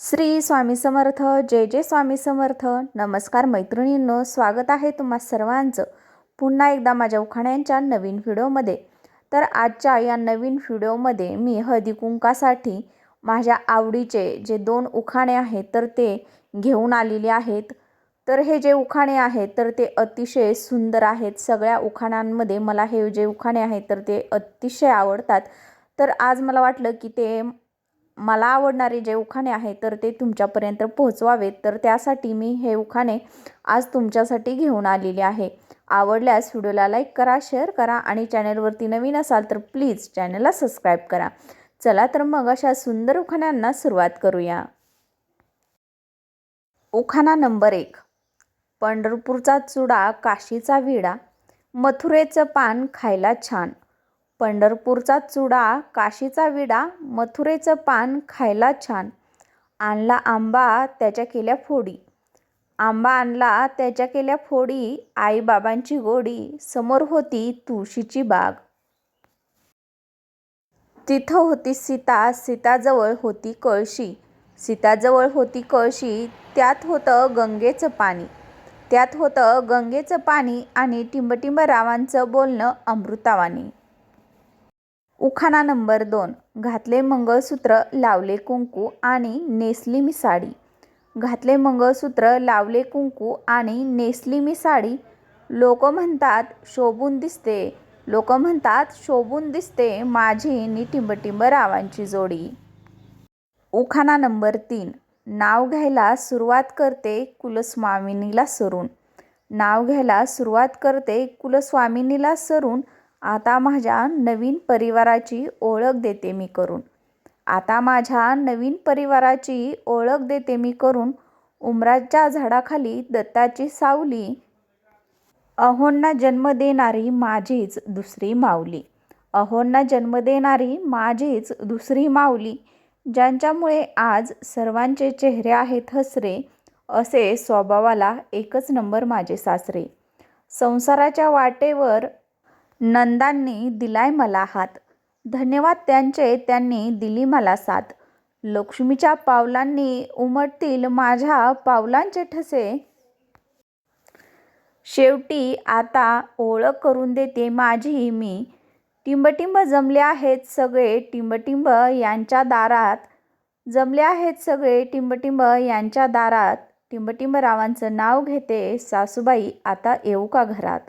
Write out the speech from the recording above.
श्री स्वामी समर्थ जय जय स्वामी समर्थ. नमस्कार मैत्रिणींनो स्वागत आहे तुम्हा सर्वांचं पुन्हा एकदा माझ्या उखाण्यांच्या नवीन व्हिडिओमध्ये. तर आजच्या या नवीन व्हिडिओमध्ये मी हळदी कुंकासाठी माझ्या आवडीचे जे दोन उखाणे आहेत तर ते घेऊन आलेले आहेत. तर हे जे उखाणे आहेत तर ते अतिशय सुंदर आहेत. सगळ्या उखाण्यांमध्ये मला हे जे उखाणे आहेत तर ते अतिशय आवडतात. तर आज मला वाटलं की ते मला आवडणारे जे उखाणे आहेत तर ते तुमच्यापर्यंत पोहोचवावेत. तर त्यासाठी मी हे उखाणे आज तुमच्यासाठी घेऊन आलेले आहे. आवडल्यास व्हिडिओला लाईक करा शेअर करा आणि चॅनलवरती नवीन असाल तर प्लीज चॅनलला सबस्क्राईब करा. चला तर मग अशा सुंदर उखाण्यांना सुरुवात करूया. उखाणा नंबर एक. पंढरपूरचा चुडा काशीचा विडा. मथुरेचं पान खायला छान. पंढरपूरचा चुडा काशीचा विडा मथुरेचं पान खायला छान. आणला आंबा त्याच्या केल्या फोडी. आंबा आणला त्याच्या केल्या फोडी आईबाबांची गोडी समोर होती तुळशीची बाग. तिथं होती सीता सीताजवळ होती कळशी. सीताजवळ होती कळशी त्यात होतं गंगेचं पाणी. त्यात होतं गंगेचं पाणी आणि टिंबटिंब रावांचं बोलणं अमृतावानी. उखाणा नंबर दोन. घातले मंगळसूत्र लावले कुंकू आणि नेसली मी साडी. घातले मंगळसूत्र लावले कुंकू आणि नेसली मी साडी. लोक म्हणतात शोभून दिसते. लोक म्हणतात शोभून दिसते माझी निटिंबटिंब रावांची जोडी. उखाणा नंबर तीन. नाव घ्यायला सुरुवात करते कुलस्वामिनीला सरून. नाव घ्यायला सुरुवात करते कुलस्वामिनीला सरून आता माझ्या नवीन परिवाराची ओळख देते मी करून. आता माझ्या नवीन परिवाराची ओळख देते मी करून उमराच्या झाडाखाली दत्ताची सावली. अहोंना जन्म देणारी माझीच दुसरी माऊली. अहोंना जन्म देणारी माझीच दुसरी माऊली. ज्यांच्यामुळे आज सर्वांचे चेहरे आहेत हसरे असे स्वभावाला एकच नंबर माझे सासरे. संसाराच्या वाटेवर नंदांनी दिलाय मला हात. धन्यवाद त्यांचे त्यांनी दिली मला साथ. लक्ष्मीच्या पावलांनी उमटतील माझ्या पावलांचे ठसे. शेवटी आता ओळख करून देते माझी मी. टिंबटिंब जमले आहेत सगळे टिंबटिंब यांच्या दारात. जमले आहेत सगळे टिंबटिंब यांच्या दारात. टिंबटिंब रावांचं नाव घेते सासूबाई आता येऊ का घरात?